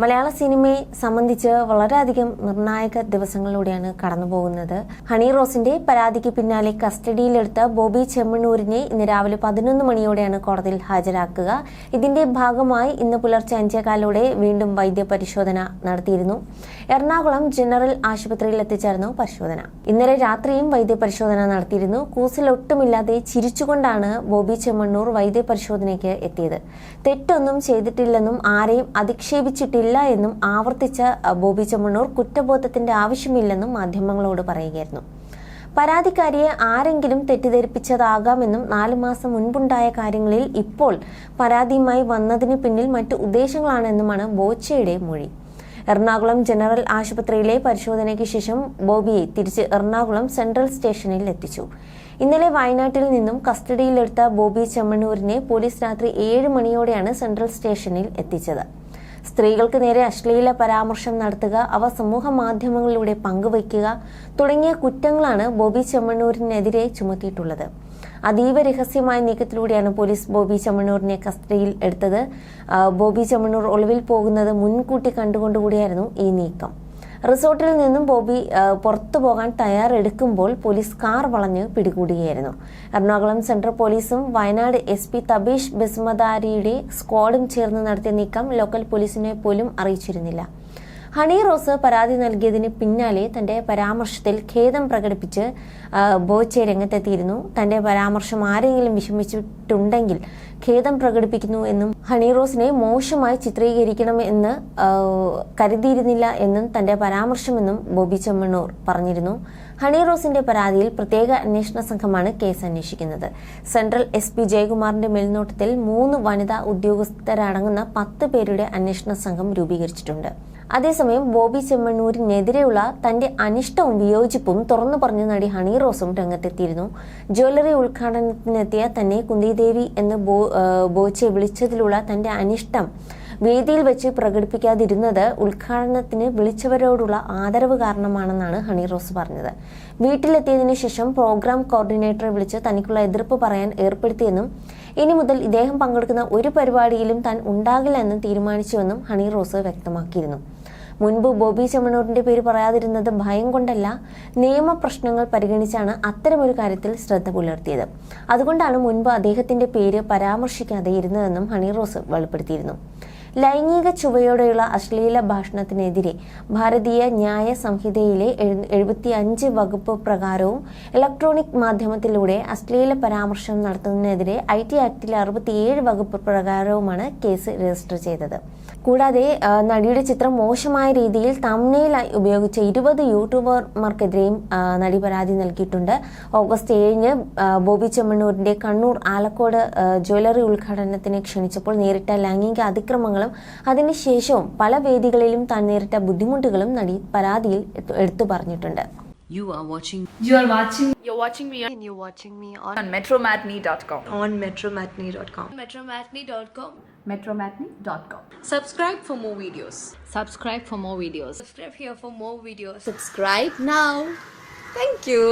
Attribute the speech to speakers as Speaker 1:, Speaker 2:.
Speaker 1: മലയാള സിനിമയെ സംബന്ധിച്ച് വളരെയധികം നിർണായക ദിവസങ്ങളിലൂടെയാണ് കടന്നു പോകുന്നത് ഹണി റോസിന്റെ പരാതിക്ക് പിന്നാലെ കസ്റ്റഡിയിലെടുത്ത ബോബി ചെമ്മണ്ണൂരിനെ ഇന്ന് രാവിലെ പതിനൊന്ന് മണിയോടെയാണ് കോടതിയിൽ ഹാജരാക്കുക. ഇതിന്റെ ഭാഗമായി ഇന്ന് പുലർച്ചെ അഞ്ചേകാലോടെ വീണ്ടും വൈദ്യപരിശോധന നടത്തിയിരുന്നു. എറണാകുളം ജനറൽ ആശുപത്രിയിൽ എത്തിച്ചായിരുന്നു പരിശോധന. ഇന്നലെ രാത്രിയും വൈദ്യപരിശോധന നടത്തിയിരുന്നു. കൂസലൊട്ടുമില്ലാതെ ചിരിച്ചുകൊണ്ടാണ് ബോബി ചെമ്മണ്ണൂർ വൈദ്യപരിശോധനയ്ക്ക് എത്തിയത്. തെറ്റൊന്നും ചെയ്തിട്ടില്ലെന്നും ആരെയും അധിക്ഷേപിച്ചിട്ടില്ല എന്നും ആവർത്തിച്ച ബോബി ചെമ്മണ്ണൂർ കുറ്റബോധത്തിന്റെ ആവശ്യമില്ലെന്നും മാധ്യമങ്ങളോട് പറയുകയായിരുന്നു. പരാതിക്കാരിയെ ആരെങ്കിലും തെറ്റിദ്ധരിപ്പിച്ചതാകാമെന്നും നാലു മാസം മുൻപുണ്ടായ കാര്യങ്ങളിൽ ഇപ്പോൾ പരാതിയുമായി വന്നതിന് പിന്നിൽ മറ്റു ഉദ്ദേശങ്ങളാണെന്നുമാണ് ബോച്ചയുടെ മൊഴി. എറണാകുളം ജനറൽ ആശുപത്രിയിലെ പരിശോധനയ്ക്ക് ശേഷം ബോബിയെ തിരിച്ച് എറണാകുളം സെൻട്രൽ സ്റ്റേഷനിൽ എത്തിച്ചു. ഇന്നലെ വയനാട്ടിൽ നിന്നും കസ്റ്റഡിയിലെടുത്ത ബോബി ചെമ്മണ്ണൂരിനെ പോലീസ് രാത്രി ഏഴ് മണിയോടെയാണ് സെൻട്രൽ സ്റ്റേഷനിൽ എത്തിച്ചത്. സ്ത്രീകൾക്ക് നേരെ അശ്ലീല പരാമർശം നടത്തുക അവ സമൂഹ മാധ്യമങ്ങളിലൂടെ പങ്കുവയ്ക്കുക തുടങ്ങിയ കുറ്റങ്ങളാണ് ബോബി ചെമ്മണ്ണൂരിനെതിരെ ചുമത്തിയിട്ടുള്ളത്. അതീവ രഹസ്യമായ നീക്കത്തിലൂടെയാണ് പോലീസ് ബോബി ചെമ്മണ്ണൂരിനെ കസ്റ്റഡിയിൽ എടുത്തത്. ബോബി ചെമ്മണ്ണൂർ ഒളിവിൽ പോകുന്നത് മുൻകൂട്ടി കണ്ടുകൊണ്ടുകൂടിയായിരുന്നു ഈ നീക്കം. റിസോർട്ടിൽ നിന്നും ബോബി പുറത്തു പോകാൻ തയ്യാറെടുക്കുമ്പോൾ പോലീസ് കാർ വളഞ്ഞ് പിടികൂടുകയായിരുന്നു. എറണാകുളം സെൻട്രൽ പോലീസും വയനാട് എസ് പി തബീഷ് ബിസ്മദാരിയുടെ സ്ക്വാഡും ചേർന്ന് നടത്തിയ നീക്കം ലോക്കൽ പോലീസിനെ പോലും അറിയിച്ചിരുന്നില്ല. ഹണി റോസ് പരാതി നൽകിയതിന് പിന്നാലെ തന്റെ പരാമർശത്തിൽ ഖേദം പ്രകടിപ്പിച്ച് ബോച്ചെ രംഗത്തെത്തിയിരുന്നു. തന്റെ പരാമർശം ആരെങ്കിലും വിഷമിച്ചിട്ടുണ്ടെങ്കിൽ ഖേദം പ്രകടിപ്പിക്കുന്നു എന്നും ഹണി റോസിനെ മോശമായി ചിത്രീകരിക്കണം എന്ന് കരുതിയിരുന്നില്ല എന്നും തന്റെ പരാമർശമെന്നും ബോബി ചെമ്മണ്ണൂർ പറഞ്ഞിരുന്നു. ഹണി റോസിന്റെ പരാതിയിൽ പ്രത്യേക അന്വേഷണ സംഘമാണ് കേസ് അന്വേഷിക്കുന്നത്. സെൻട്രൽ എസ് പി ജയകുമാറിന്റെ മേൽനോട്ടത്തിൽ മൂന്ന് വനിതാ ഉദ്യോഗസ്ഥരടങ്ങുന്ന പത്ത് പേരുടെ അന്വേഷണ സംഘം രൂപീകരിച്ചിട്ടുണ്ട്. അതേസമയം ബോബി ചെമ്മണ്ണൂരിനെതിരെയുള്ള തന്റെ അനിഷ്ടവും വിയോജിപ്പും തുറന്നു പറഞ്ഞ നടി ഹണി റോസും രംഗത്തെത്തിയിരുന്നു. ജ്വല്ലറി ഉദ്ഘാടനത്തിനെത്തിയ തന്നെ കുന്തിദേവി എന്ന് ബോ ബോച്ചെ വിളിച്ചതിലുള്ള തന്റെ അനിഷ്ടം വേദിയിൽ വെച്ച് പ്രകടിപ്പിക്കാതിരുന്നത് ഉദ്ഘാടനത്തിന് വിളിച്ചവരോടുള്ള ആദരവ് കാരണമാണെന്നാണ് ഹണി റോസ് പറഞ്ഞത്. വീട്ടിലെത്തിയതിനു ശേഷം പ്രോഗ്രാം കോർഡിനേറ്ററെ വിളിച്ച് തനിക്കുള്ള എതിർപ്പ് പറയാൻ ഏർപ്പെടുത്തിയെന്നും ഇനി മുതൽ ഇദ്ദേഹം പങ്കെടുക്കുന്ന ഒരു പരിപാടിയിലും താൻ ഉണ്ടാകില്ല എന്ന് തീരുമാനിച്ചുവെന്നും ഹണി റോസ് വ്യക്തമാക്കിയിരുന്നു. മുൻപ് ബോബി ചെമ്മണൂറിന്റെ പേര് പറയാതിരുന്നത് ഭയം കൊണ്ടല്ല നിയമപ്രശ്നങ്ങൾ പരിഗണിച്ചാണ് അത്തരമൊരു കാര്യത്തിൽ ശ്രദ്ധ പുലർത്തിയത്. അതുകൊണ്ടാണ് മുൻപ് അദ്ദേഹത്തിന്റെ പേര് പരാമർശിക്കാതെ ഇരുന്നതെന്നും ഹണി റോസ് വെളിപ്പെടുത്തിയിരുന്നു. ലൈംഗിക ചുവയോടെയുള്ള അശ്ലീല ഭാഷണത്തിനെതിരെ ഭാരതീയ ന്യായ സംഹിതയിലെ എഴുപത്തി അഞ്ച് വകുപ്പ് പ്രകാരവും ഇലക്ട്രോണിക് മാധ്യമത്തിലൂടെ അശ്ലീല പരാമർശം നടത്തുന്നതിനെതിരെ ഐ ടി ആക്ടിലെ അറുപത്തിയേഴ് വകുപ്പ് പ്രകാരവുമാണ് കേസ് രജിസ്റ്റർ ചെയ്തത്. കൂടാതെ നടിയുടെ ചിത്രം മോശമായ രീതിയിൽ തമ്നയിൽ ഉപയോഗിച്ച ഇരുപത് യൂട്യൂബർമാർക്കെതിരെയും നടി പരാതി നൽകിയിട്ടുണ്ട്. ഓഗസ്റ്റ് ഏഴിന് ബോബി ചെമ്മണ്ണൂരിന്റെ കണ്ണൂർ ആലക്കോട് ജ്വല്ലറി ഉദ്ഘാടനത്തിന് ക്ഷണിച്ചപ്പോൾ നേരിട്ട ലൈംഗിക അതിക്രമങ്ങളും അതിനുശേഷവും പല വേദികളിലും താൻ നേരിട്ട ബുദ്ധിമുട്ടുകളും നടി പരാതിയിൽ എടുത്തു- എടുത്തു പറഞ്ഞിട്ടുണ്ട്
Speaker 2: You are watching
Speaker 3: You are watching
Speaker 4: You're watching me and you're watching me on,
Speaker 2: on metromatney.com.
Speaker 4: on metromatney.com.
Speaker 3: metromatney.com.
Speaker 2: Metromatney.com.
Speaker 4: Subscribe for more videos.
Speaker 2: Subscribe for more videos.
Speaker 3: Subscribe here for more videos.
Speaker 4: Subscribe now. Thank you.